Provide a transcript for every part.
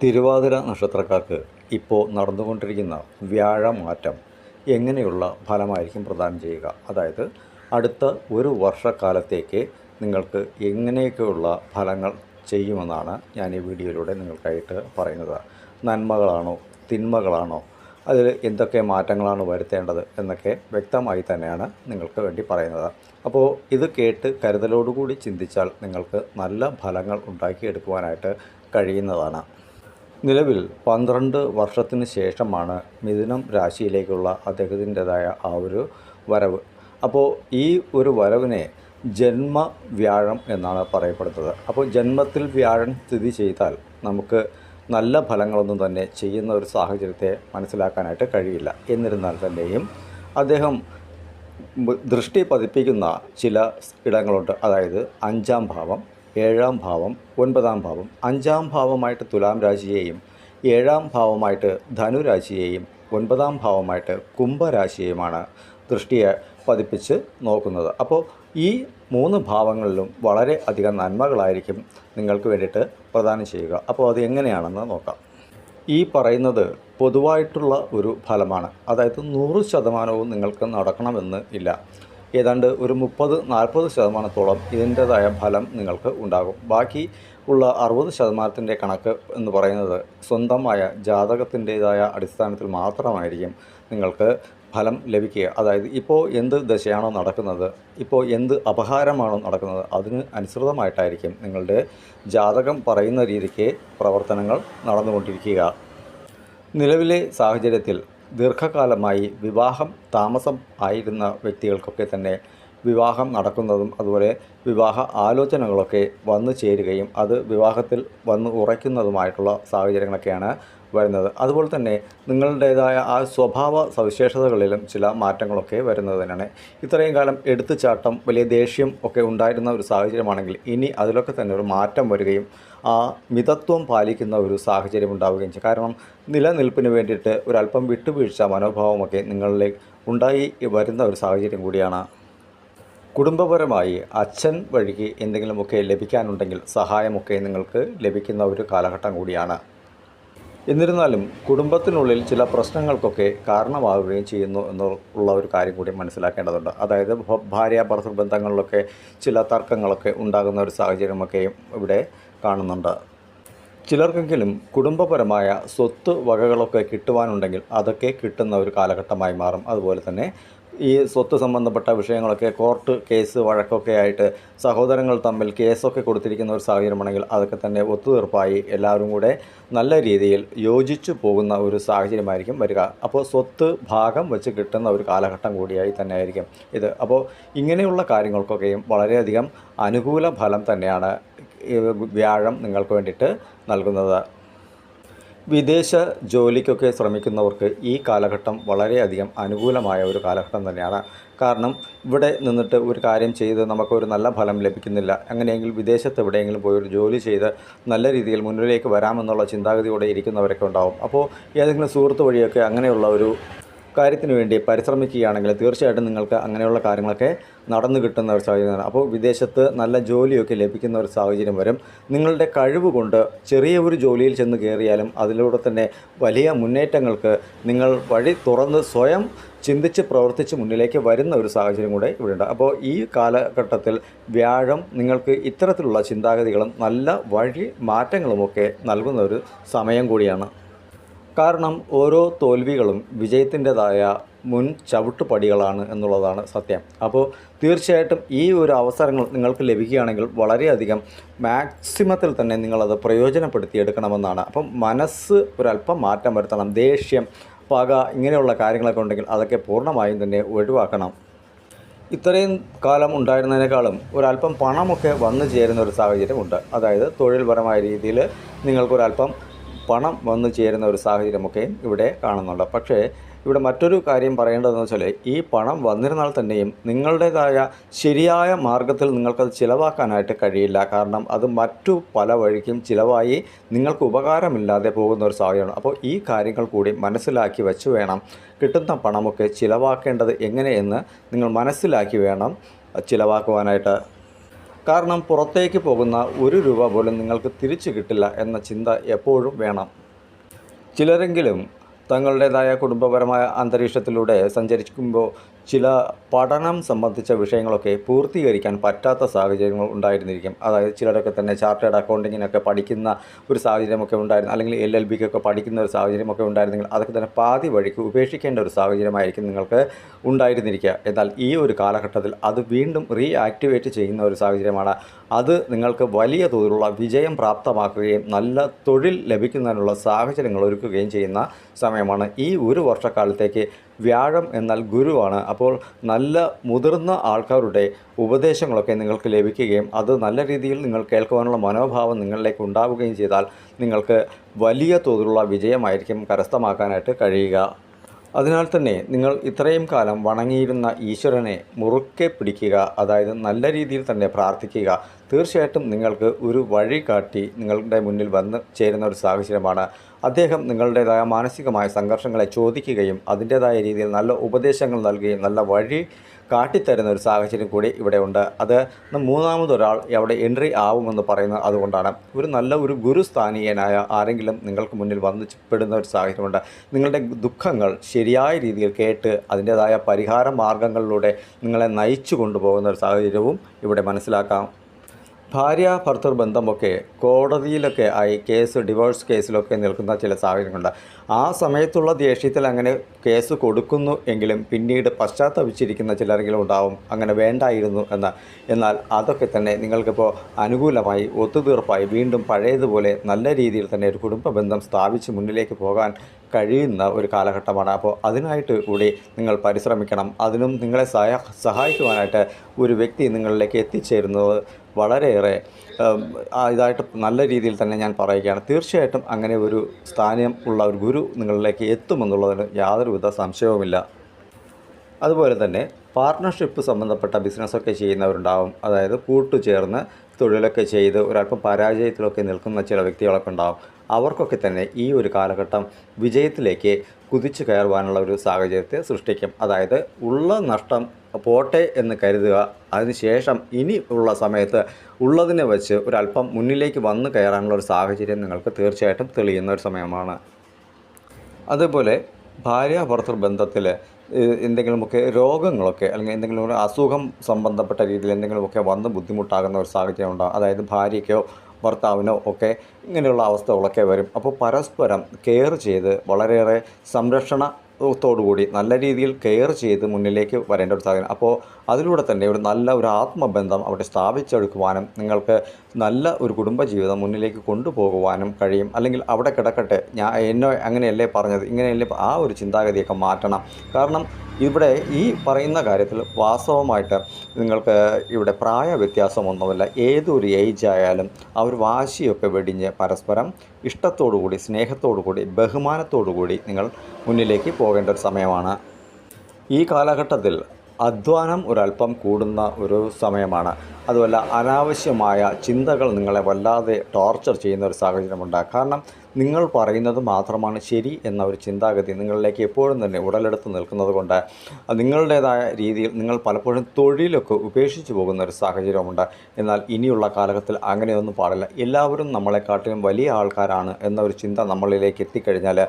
തിരുവാതിര നക്ഷത്രക്കാർക്ക് ഇപ്പോൾ നടന്നുകൊണ്ടിരിക്കുന്ന വ്യാഴമാറ്റം എങ്ങനെയുള്ള ഫലമായിരിക്കും പ്രദാനം ചെയ്യുക? അതായത് അടുത്ത ഒരു വർഷക്കാലത്തേക്ക് നിങ്ങൾക്ക് എങ്ങനെയൊക്കെയുള്ള ഫലങ്ങൾ ചെയ്യുമെന്നാണ് ഞാൻ ഈ വീഡിയോയിലൂടെ നിങ്ങൾക്കായിട്ട് പറയുന്നത്. നന്മകളാണോ? തിന്മകളാണോ? അതിൽ എന്തൊക്കെ മാറ്റങ്ങളാണ് വരുത്തേണ്ടത് എന്നൊക്കെ വ്യക്തമായി തന്നെയാണ് നിങ്ങൾക്ക് വേണ്ടി പറയുന്നത്. അപ്പോൾ ഇത് കേട്ട് കരുതലോടുകൂടി ചിന്തിച്ചാൽ നിങ്ങൾക്ക് നല്ല ഫലങ്ങൾ ഉണ്ടാക്കിയെടുക്കുവാനായിട്ട് കഴിയുന്നതാണ്. നിലവിൽ പന്ത്രണ്ട് വർഷത്തിന് ശേഷമാണ് മിഥുനം രാശിയിലേക്കുള്ള അദ്ദേഹത്തിന്റെതായ ആ ഒരു വരവ്. അപ്പോൾ ഈ ഒരു വരവിനെ ജന്മ വ്യാഴം എന്നാണ് പറയപ്പെടുന്നത്. അപ്പോൾ ജന്മത്തിൽ വ്യാഴം സ്ഥിതി ചെയ്താൽ നമുക്ക് നല്ല ഫലങ്ങളൊന്നും തന്നെ ചെയ്യുന്ന ഒരു സാഹചര്യത്തെ മനസ്സിലാക്കാനായിട്ട് കഴിയില്ല. എന്നിരുന്നാൽ തന്നെയും അദ്ദേഹം ദൃഷ്ടി പതിപ്പിക്കുന്ന ചില ഇടങ്ങളുണ്ട്. അതായത് അഞ്ചാം ഭാവം ഏഴാം ഭാവം ഒൻപതാം ഭാവം അഞ്ചാം ഭാവമായിട്ട് തുലാം രാശിയെയും ഏഴാം ഭാവമായിട്ട് ധനുരാശിയെയും ഒൻപതാം ഭാവമായിട്ട് കുംഭരാശിയെയുമാണ് ദൃഷ്ടിയെ പതിപ്പിച്ച് നോക്കുന്നത്. അപ്പോൾ ഈ മൂന്ന് ഭാവങ്ങളിലും വളരെ അധികം നന്മകളായിരിക്കും നിങ്ങൾക്ക് വേണ്ടിയിട്ട് പ്രദാനം ചെയ്യുക. അപ്പോൾ അത് എങ്ങനെയാണെന്ന് നോക്കാം. ഈ പറയുന്നത് പൊതുവായിട്ടുള്ള ഒരു ഫലമാണ്. അതായത് നൂറ് ശതമാനവും നിങ്ങൾക്ക് നടക്കണമെന്ന് ഇല്ല. ഏതാണ്ട് ഒരു മുപ്പത് നാൽപ്പത് ശതമാനത്തോളം ഇതിന്റെതായ ഫലം നിങ്ങൾക്ക് ഉണ്ടാകും. ബാക്കി ഉള്ള അറുപത് ശതമാനത്തിന്റെ കണക്ക് എന്ന് പറയുന്നത് സ്വന്തമായ ജാതകത്തിന്റേതായ അടിസ്ഥാനത്തിൽ മാത്രമായിരിക്കും നിങ്ങൾക്ക് ഫലം ലഭിക്കുക. അതായത് ഇപ്പോൾ എന്ത് ദശയാണോ നടക്കുന്നത് ഇപ്പോൾ എന്ത് അപഹാരമാണോ നടക്കുന്നത് അതിന് അനുസൃതമായിട്ടായിരിക്കും നിങ്ങളുടെ ജാതകം പറയുന്ന രീതിക്ക് പ്രവർത്തനങ്ങൾ നടന്നുകൊണ്ടിരിക്കുക. നിലവിലെ സാഹചര്യത്തിൽ ദീർഘകാലമായി വിവാഹം താമസം ആയിരുന്ന വ്യക്തികൾക്കൊക്കെ തന്നെ വിവാഹം നടക്കുന്നതും അതുപോലെ വിവാഹ ആലോചനകളൊക്കെ വന്നു ചേരുകയും അത് വിവാഹത്തിൽ വന്ന് ഉറയ്ക്കുന്നതുമായിട്ടുള്ള സാഹചര്യങ്ങളൊക്കെയാണ് വരുന്നത്. അതുപോലെ തന്നെ നിങ്ങളുടേതായ ആ സ്വഭാവ സവിശേഷതകളിലും ചില മാറ്റങ്ങളൊക്കെ വരുന്നത് തന്നെയാണ്. ഇത്രയും കാലം എടുത്തുചാട്ടം വലിയ ദേഷ്യം ഒക്കെ ഉണ്ടായിരുന്ന ഒരു സാഹചര്യമാണെങ്കിൽ ഇനി അതിലൊക്കെ തന്നെ ഒരു മാറ്റം വരികയും ആ മിതത്വം പാലിക്കുന്ന ഒരു സാഹചര്യം ഉണ്ടാവുകയും ചെയ്യും. കാരണം നിലനിൽപ്പിന് വേണ്ടിയിട്ട് ഒരല്പം വിട്ടുവീഴ്ച മനോഭാവമൊക്കെ നിങ്ങളിൽ ഉണ്ടായി വരുന്ന ഒരു സാഹചര്യം കൂടിയാണ്. കുടുംബപരമായി അച്ഛൻ വഴിക്ക് എന്തെങ്കിലുമൊക്കെ ലഭിക്കാനുണ്ടെങ്കിൽ സഹായമൊക്കെ നിങ്ങൾക്ക് ലഭിക്കുന്ന ഒരു കാലഘട്ടം കൂടിയാണ്. എന്നിരുന്നാലും കുടുംബത്തിനുള്ളിൽ ചില പ്രശ്നങ്ങൾക്കൊക്കെ കാരണമാവുകയും ചെയ്യുന്നു എന്നുള്ള ഒരു കാര്യം കൂടി മനസ്സിലാക്കേണ്ടതുണ്ട്. അതായത് ഭാര്യ ഭർത്തൃ ബന്ധങ്ങളിലൊക്കെ ചില തർക്കങ്ങളൊക്കെ ഉണ്ടാകുന്ന ഒരു സാഹചര്യമൊക്കെയും ഇവിടെ കാണുന്നുണ്ട്. ചിലർക്കെങ്കിലും കുടുംബപരമായ സ്വത്ത് വകകളൊക്കെ കിട്ടുവാനുണ്ടെങ്കിൽ അതൊക്കെ കിട്ടുന്ന ഒരു കാലഘട്ടമായി മാറും. അതുപോലെ തന്നെ ഈ സ്വത്ത് സംബന്ധപ്പെട്ട വിഷയങ്ങളൊക്കെ കോർട്ട് കേസ് വഴക്കൊക്കെ ആയിട്ട് സഹോദരങ്ങൾ തമ്മിൽ കേസൊക്കെ കൊടുത്തിരിക്കുന്ന ഒരു സാഹചര്യമാണെങ്കിൽ അതൊക്കെ തന്നെ ഒത്തുതീർപ്പായി എല്ലാവരും കൂടെ നല്ല രീതിയിൽ യോജിച്ചു പോകുന്ന ഒരു സാഹചര്യമായിരിക്കും വരിക. അപ്പോൾ സ്വത്ത് ഭാഗം വെച്ച് കിട്ടുന്ന ഒരു കാലഘട്ടം കൂടിയായി തന്നെ ആയിരിക്കും ഇത്. അപ്പോൾ ഇങ്ങനെയുള്ള കാര്യങ്ങൾക്കൊക്കെയും വളരെയധികം അനുകൂല ഫലം തന്നെയാണ് വ്യാഴം നിങ്ങൾക്ക് വേണ്ടിയിട്ട് നൽകുന്നത്. വിദേശ ജോലിക്കൊക്കെ ശ്രമിക്കുന്നവർക്ക് ഈ കാലഘട്ടം വളരെയധികം അനുകൂലമായ ഒരു കാലഘട്ടം തന്നെയാണ്. കാരണം ഇവിടെ നിന്നിട്ട് ഒരു കാര്യം ചെയ്ത് നമുക്കൊരു നല്ല ഫലം ലഭിക്കുന്നില്ല. അങ്ങനെയെങ്കിൽ വിദേശത്ത് എവിടെയെങ്കിലും പോയി ഒരു ജോലി ചെയ്ത് നല്ല രീതിയിൽ മുന്നിലേക്ക് വരാമെന്നുള്ള ചിന്താഗതിയോടെ ഇരിക്കുന്നവരൊക്കെ ഉണ്ടാവും. അപ്പോൾ ഏതെങ്കിലും സുഹൃത്ത് വഴിയൊക്കെ അങ്ങനെയുള്ള ഒരു കാര്യത്തിന് വേണ്ടി പരിശ്രമിക്കുകയാണെങ്കിൽ തീർച്ചയായിട്ടും നിങ്ങൾക്ക് അങ്ങനെയുള്ള കാര്യങ്ങളൊക്കെ നടന്നു കിട്ടുന്ന ഒരു സാഹചര്യമാണ്. അപ്പോൾ വിദേശത്ത് നല്ല ജോലിയൊക്കെ ലഭിക്കുന്ന ഒരു സാഹചര്യം വരും. നിങ്ങളുടെ കഴിവ് കൊണ്ട് ചെറിയ ഒരു ജോലിയിൽ ചെന്ന് കയറിയാലും അതിലൂടെ തന്നെ വലിയ മുന്നേറ്റങ്ങൾക്ക് നിങ്ങൾ വഴി തുറന്ന് സ്വയം ചിന്തിച്ച് പ്രവർത്തിച്ച് മുന്നിലേക്ക് വരുന്ന ഒരു സാഹചര്യം കൂടെ ഇവിടെയുണ്ട്. അപ്പോൾ ഈ കാലഘട്ടത്തിൽ വ്യാഴം നിങ്ങൾക്ക് ഇത്തരത്തിലുള്ള ചിന്താഗതികളും നല്ല വഴി മാറ്റങ്ങളുമൊക്കെ നൽകുന്ന ഒരു സമയം കൂടിയാണ്. കാരണം ഓരോ തോൽവികളും വിജയത്തിന്റെതായ മുൻ ചവിട്ടുപടികളാണ് എന്നുള്ളതാണ് സത്യം. അപ്പോൾ തീർച്ചയായിട്ടും ഈ ഒരു അവസരങ്ങൾ നിങ്ങൾക്ക് ലഭിക്കുകയാണെങ്കിൽ വളരെയധികം മാക്സിമത്തിൽ തന്നെ നിങ്ങളത് പ്രയോജനപ്പെടുത്തിയെടുക്കണമെന്നാണ്. അപ്പം മനസ്സ് ഒരല്പം മാറ്റം വരുത്തണം. ദേഷ്യം പക ഇങ്ങനെയുള്ള കാര്യങ്ങളൊക്കെ ഉണ്ടെങ്കിൽ അതൊക്കെ പൂർണമായും തന്നെ ഒഴിവാക്കണം. ഇത്രയും കാലം ഉണ്ടായിരുന്നതിനേക്കാളും ഒരല്പം പണമൊക്കെ വന്നു ചേരുന്ന ഒരു സാഹചര്യമുണ്ട്. അതായത് തൊഴിൽപരമായ രീതിയിൽ നിങ്ങൾക്കൊരല്പം പണം വന്നു ചേരുന്ന ഒരു സാഹചര്യമൊക്കെ ഇവിടെ കാണുന്നുണ്ട്. പക്ഷേ ഇവിടെ മറ്റൊരു കാര്യം പറയേണ്ടതെന്ന് വെച്ചാൽ ഈ പണം വന്നിരുന്നാൽ തന്നെയും നിങ്ങളുടേതായ ശരിയായ മാർഗത്തിൽ നിങ്ങൾക്കത് ചിലവാക്കാനായിട്ട് കഴിയില്ല. കാരണം അത് മറ്റു പല വഴിക്കും ചിലവായി നിങ്ങൾക്ക് ഉപകാരമില്ലാതെ പോകുന്ന ഒരു സാഹചര്യമാണ്. അപ്പോൾ ഈ കാര്യങ്ങൾ കൂടി മനസ്സിലാക്കി വെച്ച് വേണം കിട്ടുന്ന പണമൊക്കെ ചിലവാക്കേണ്ടത് എങ്ങനെയെന്ന് നിങ്ങൾ മനസ്സിലാക്കി വേണം ചിലവാക്കുവാനായിട്ട്. കാരണം പുറത്തേക്ക് പോകുന്ന ഒരു രൂപ പോലും നിങ്ങൾക്ക് തിരിച്ചു കിട്ടില്ല എന്ന ചിന്ത എപ്പോഴും വേണം. ചിലരെങ്കിലും തങ്ങളുടേതായ കുടുംബപരമായ അന്തരീക്ഷത്തിലൂടെ സഞ്ചരിക്കുമ്പോൾ ചില പഠനം സംബന്ധിച്ച വിഷയങ്ങളൊക്കെ പൂർത്തീകരിക്കാൻ പറ്റാത്ത സാഹചര്യങ്ങൾ ഉണ്ടായിരുന്നിരിക്കും. അതായത് ചിലരൊക്കെ തന്നെ ചാർട്ടേഡ് അക്കൗണ്ടിങ്ങിനൊക്കെ പഠിക്കുന്ന ഒരു സാഹചര്യമൊക്കെ ഉണ്ടായിരുന്നു. അല്ലെങ്കിൽ എൽ എൽ ബിക്കൊക്കെ പഠിക്കുന്ന ഒരു സാഹചര്യമൊക്കെ ഉണ്ടായിരുന്നെങ്കിൽ അതൊക്കെ തന്നെ പാതി വഴിക്ക് ഉപേക്ഷിക്കേണ്ട ഒരു സാഹചര്യമായിരിക്കും നിങ്ങൾക്ക് ഉണ്ടായിരുന്നിരിക്കുക. എന്നാൽ ഈ ഒരു കാലഘട്ടത്തിൽ അത് വീണ്ടും റീ ആക്ടിവേറ്റ് ചെയ്യുന്ന ഒരു സാഹചര്യമാണ്. അത് നിങ്ങൾക്ക് വലിയ തോതിലുള്ള വിജയം പ്രാപ്തമാക്കുകയും നല്ല തൊഴിൽ ലഭിക്കുന്നതിനുള്ള സാഹചര്യങ്ങൾ ഒരുക്കുകയും ചെയ്യുന്ന സമയമാണ് ഈ ഒരു വർഷക്കാലത്തേക്ക് വ്യാഴം എന്നാൽ ഗുരുവാണ്. അപ്പോൾ നല്ല മുതിർന്ന ആൾക്കാരുടെ ഉപദേശങ്ങളൊക്കെ നിങ്ങൾക്ക് ലഭിക്കുകയും അത് നല്ല രീതിയിൽ നിങ്ങൾ കേൾക്കുവാനുള്ള മനോഭാവം നിങ്ങളിലേക്ക് ഉണ്ടാവുകയും ചെയ്താൽ നിങ്ങൾക്ക് വലിയ തോതിലുള്ള വിജയമായിരിക്കും കരസ്ഥമാക്കാനായിട്ട് കഴിയുക. അതിനാൽ തന്നെ നിങ്ങൾ ഇത്രയും കാലം വണങ്ങിയിരുന്ന ഈശ്വരനെ മുറുക്കെ പിടിക്കുക അതായത് നല്ല രീതിയിൽ തന്നെ പ്രാർത്ഥിക്കുക തീർച്ചയായിട്ടും നിങ്ങൾക്ക് ഒരു വഴി കാട്ടി നിങ്ങളുടെ മുന്നിൽ വന്ന് ചേരുന്ന ഒരു സാഹചര്യമാണ്. അദ്ദേഹം നിങ്ങളുടേതായ മാനസികമായ സംഘർഷങ്ങളെ ചോദിക്കുകയും അതിന്റേതായ രീതിയിൽ നല്ല ഉപദേശങ്ങൾ നൽകുകയും നല്ല വഴി കാട്ടിത്തരുന്ന ഒരു സാഹചര്യം കൂടി ഇവിടെ ഉണ്ട്. അത് മൂന്നാമതൊരാൾ അവിടെ എൻട്രി ആവുമെന്ന് പറയുന്നത് അതുകൊണ്ടാണ്. ഒരു നല്ല ഒരു ഗുരുസ്ഥാനീയനായ ആരെങ്കിലും നിങ്ങൾക്ക് മുന്നിൽ വന്ന് പെടുന്ന ഒരു സാഹചര്യമുണ്ട്. നിങ്ങളുടെ ദുഃഖങ്ങൾ ശരിയായ രീതിയിൽ കേട്ട് അതിന്റേതായ പരിഹാര മാർഗങ്ങളിലൂടെ നിങ്ങളെ നയിച്ചു കൊണ്ടുപോകുന്ന ഒരു സാഹചര്യവും ഇവിടെ മനസ്സിലാക്കാം. ഭാര്യ ഭർത്തൃ ബന്ധമൊക്കെ കോടതിയിലൊക്കെ ആയി കേസ് ഡിവോഴ്സ് കേസിലൊക്കെ നിൽക്കുന്ന ചില സാഹചര്യങ്ങളുണ്ട്. ആ സമയത്തുള്ള ദേഷ്യത്തിൽ അങ്ങനെ കേസ് കൊടുക്കുന്നു എങ്കിലും പിന്നീട് പശ്ചാത്തപിച്ചിരിക്കുന്ന ചിലരെങ്കിലും ഉണ്ടാവും. അങ്ങനെ വേണ്ടായിരുന്നു എന്ന്. എന്നാൽ അതൊക്കെ തന്നെ നിങ്ങൾക്കിപ്പോൾ അനുകൂലമായി ഒത്തുതീർപ്പായി വീണ്ടും പഴയതുപോലെ നല്ല രീതിയിൽ തന്നെ ഒരു കുടുംബ ബന്ധം സ്ഥാപിച്ച് മുന്നിലേക്ക് പോകാൻ കഴിയുന്ന ഒരു കാലഘട്ടമാണ്. അപ്പോൾ അതിനായിട്ട് കൂടി നിങ്ങൾ പരിശ്രമിക്കണം. അതിനും നിങ്ങളെ സഹായ സഹായിക്കുവാനായിട്ട് ഒരു വ്യക്തി നിങ്ങളിലേക്ക് എത്തിച്ചേരുന്നത് വളരെയേറെ ഇതായിട്ട് നല്ല രീതിയിൽ തന്നെ ഞാൻ പറയുകയാണ്. തീർച്ചയായിട്ടും അങ്ങനെ ഒരു സ്ഥാനം ഉള്ള ഒരു ഗുരു നിങ്ങളിലേക്ക് എത്തുമെന്നുള്ളതിന് യാതൊരുവിധ സംശയവുമില്ല. അതുപോലെ തന്നെ പാർട്ട്ണർഷിപ്പ് സംബന്ധപ്പെട്ട ബിസിനസ്സൊക്കെ ചെയ്യുന്നവരുണ്ടാവും. അതായത് കൂട്ടുചേർന്ന് തൊഴിലൊക്കെ ചെയ്ത് ഒരല്പം പരാജയത്തിലൊക്കെ നിൽക്കുന്ന ചില വ്യക്തികളൊക്കെ ഉണ്ടാവും. അവർക്കൊക്കെ തന്നെ ഈ ഒരു കാലഘട്ടം വിജയത്തിലേക്ക് കുതിച്ചു കയറുവാനുള്ള ഒരു സാഹചര്യത്തെ സൃഷ്ടിക്കും. അതായത് ഉള്ള നഷ്ടം പോട്ടെ എന്ന് കരുതുക. അതിനുശേഷം ഇനി ഉള്ള സമയത്ത് ഉള്ളതിനെ വെച്ച് ഒരല്പം മുന്നിലേക്ക് വന്നു കയറാനുള്ള ഒരു സാഹചര്യം നിങ്ങൾക്ക് തീർച്ചയായിട്ടും തെളിയുന്ന ഒരു സമയമാണ്. അതുപോലെ ഭാര്യ ഭർത്തൃ ബന്ധത്തിൽ എന്തെങ്കിലുമൊക്കെ രോഗങ്ങളൊക്കെ അല്ലെങ്കിൽ എന്തെങ്കിലും ഒരു അസുഖം സംബന്ധപ്പെട്ട രീതിയിൽ എന്തെങ്കിലുമൊക്കെ വന്ന് ബുദ്ധിമുട്ടാകുന്ന ഒരു സാഹചര്യം ഉണ്ടാകും അതായത് ഭാര്യയ്ക്കോ ഭർത്താവിനോ ഒക്കെ ഇങ്ങനെയുള്ള അവസ്ഥകളൊക്കെ വരും. അപ്പോൾ പരസ്പരം കെയർ ചെയ്ത് വളരെയേറെ സംരക്ഷണ ത്തോടുകൂടി നല്ല രീതിയിൽ കെയർ ചെയ്ത് മുന്നിലേക്ക് വരേണ്ട ഒരു സാഹചര്യം. അപ്പോൾ അതിലൂടെ തന്നെ ഒരു നല്ല ഒരു ആത്മബന്ധം അവിടെ സ്ഥാപിച്ചെടുക്കുവാനും നിങ്ങൾക്ക് നല്ല ഒരു കുടുംബജീവിതം മുന്നിലേക്ക് കൊണ്ടുപോകുവാനും കഴിയും. അല്ലെങ്കിൽ അവിടെ കിടക്കട്ടെ ഞാൻ എന്നെ അങ്ങനെയല്ലേ പറഞ്ഞത് ഇങ്ങനെയല്ലേ ആ ഒരു ചിന്താഗതിയൊക്കെ മാറ്റണം. കാരണം ഇവിടെ ഈ പറയുന്ന കാര്യത്തിൽ വാസ്തവമായിട്ട് നിങ്ങൾക്ക് ഇവിടെ പ്രായ വ്യത്യാസമൊന്നുമില്ല ഏതൊരു ഏജ് ആയാലും അവർ വാശിയൊക്കെ വെടിഞ്ഞ് പരസ്പരം ഇഷ്ടത്തോടു കൂടി സ്നേഹത്തോടു കൂടി ബഹുമാനത്തോടു കൂടി നിങ്ങൾ മുന്നിലേക്ക് പോകേണ്ട ഒരു സമയമാണ്. ഈ കാലഘട്ടത്തിൽ അധ്വാനം ഒരല്പം കൂടുന്ന ഒരു സമയമാണ്. അതുമല്ല അനാവശ്യമായ ചിന്തകൾ നിങ്ങളെ വല്ലാതെ ടോർച്ചർ ചെയ്യുന്ന ഒരു സാഹചര്യമുണ്ട് കാരണം നിങ്ങൾ പറയുന്നത് മാത്രമാണ് ശരി എന്ന ഒരു ചിന്താഗതി നിങ്ങളിലേക്ക് എപ്പോഴും തന്നെ ഉടലെടുത്ത് നിൽക്കുന്നത് കൊണ്ട് നിങ്ങളുടേതായ രീതിയിൽ നിങ്ങൾ പലപ്പോഴും തൊഴിലൊക്കെ ഉപേക്ഷിച്ച് പോകുന്ന ഒരു സാഹചര്യമുണ്ട്. എന്നാൽ ഇനിയുള്ള കാലഘട്ടത്തിൽ അങ്ങനെയൊന്നും പാടില്ല. എല്ലാവരും നമ്മളെക്കാട്ടിലും വലിയ ആൾക്കാരാണ് എന്നൊരു ചിന്ത നമ്മളിലേക്ക് എത്തിക്കഴിഞ്ഞാൽ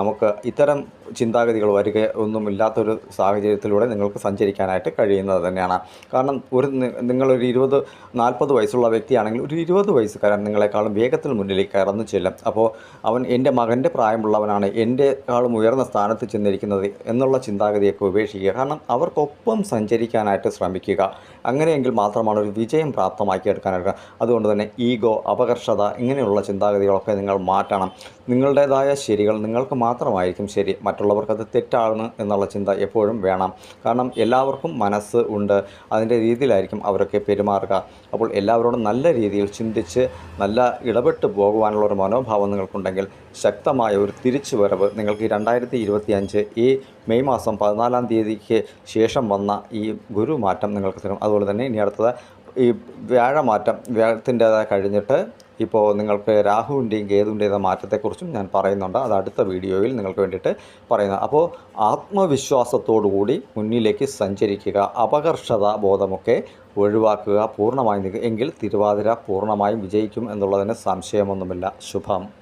നമുക്ക് ഇത്തരം ചിന്താഗതികൾ വരിക ഒന്നും ഇല്ലാത്തൊരു സാഹചര്യത്തിലൂടെ നിങ്ങൾക്ക് സഞ്ചരിക്കാനായിട്ട് കഴിയുന്നത് തന്നെയാണ്. കാരണം ഒരു നിങ്ങളൊരു ഇരുപത് നാൽപ്പത് വയസ്സുള്ള വ്യക്തിയാണെങ്കിൽ ഒരു ഇരുപത് വയസ്സുകാരൻ നിങ്ങളെക്കാളും വേഗത്തിൽ മുന്നിലേക്ക് കയറുന്നു ചെല്ലും. അപ്പോൾ അവൻ എന്റെ മകന്റെ പ്രായമുള്ളവനാണ് എന്റെക്കാളും ഉയർന്ന സ്ഥാനത്ത് ചെന്നിരിക്കുന്നത് എന്നുള്ള ചിന്താഗതിയൊക്കെ ഉപേക്ഷിക്കുക. കാരണം അവർക്കൊപ്പം സഞ്ചരിക്കാനായിട്ട് ശ്രമിക്കുക. അങ്ങനെയെങ്കിൽ മാത്രമാണ് ഒരു വിജയം പ്രാപ്തമാക്കിയെടുക്കാനായിട്ട്. അതുകൊണ്ട് തന്നെ ഈഗോ അപകർഷത ഇങ്ങനെയുള്ള ചിന്താഗതികളൊക്കെ നിങ്ങൾ മാറ്റണം. നിങ്ങളുടേതായ ശരികൾ നിങ്ങൾക്ക് മാത്രമായിരിക്കും ശരി. മറ്റുള്ളവർക്കത് തെറ്റാണ് എന്നുള്ള ചിന്ത എപ്പോഴും വേണം. കാരണം എല്ലാവർക്കും മനസ്സ് ഉണ്ട്. അതിന്റെ രീതിയിലായിരിക്കും അവരൊക്കെ പെരുമാറുക. അപ്പോൾ എല്ലാവരോടും നല്ല രീതിയിൽ ചിന്തിച്ച് നല്ല ഇടപെട്ട് പോകുവാനുള്ള ഒരു മനോഭാവം നിങ്ങൾക്കുണ്ടെങ്കിൽ ശക്തമായ ഒരു തിരിച്ചുവരവ് നിങ്ങൾക്ക് രണ്ടായിരത്തി ഇരുപത്തി അഞ്ച് ഈ മെയ് മാസം പതിനാലാം തീയതിക്ക് ശേഷം വന്ന ഈ ഗുരുമാറ്റം നിങ്ങൾക്ക് തരും. അതുപോലെ തന്നെ ഇനി അടുത്തത് ഈ വ്യാഴമാറ്റം വ്യാഴത്തിന്റേതായി കഴിഞ്ഞിട്ട് ഇപ്പോൾ നിങ്ങൾക്ക് രാഹുവിന്റെയും കേതുവിന്റെയും മാറ്റത്തെക്കുറിച്ചും ഞാൻ പറയുന്നുണ്ട്. അത് അടുത്ത വീഡിയോയിൽ നിങ്ങൾക്ക് വേണ്ടിയിട്ട് പറയുന്നത് അപ്പോൾ ആത്മവിശ്വാസത്തോടുകൂടി മുന്നിലേക്ക് സഞ്ചരിക്കുക അപകർഷത ബോധമൊക്കെ ഒഴിവാക്കുക പൂർണമായും എങ്കിൽ തിരുവാതിര പൂർണമായും വിജയിക്കും എന്നുള്ളതിന് സംശയമൊന്നുമില്ല. ശുഭം.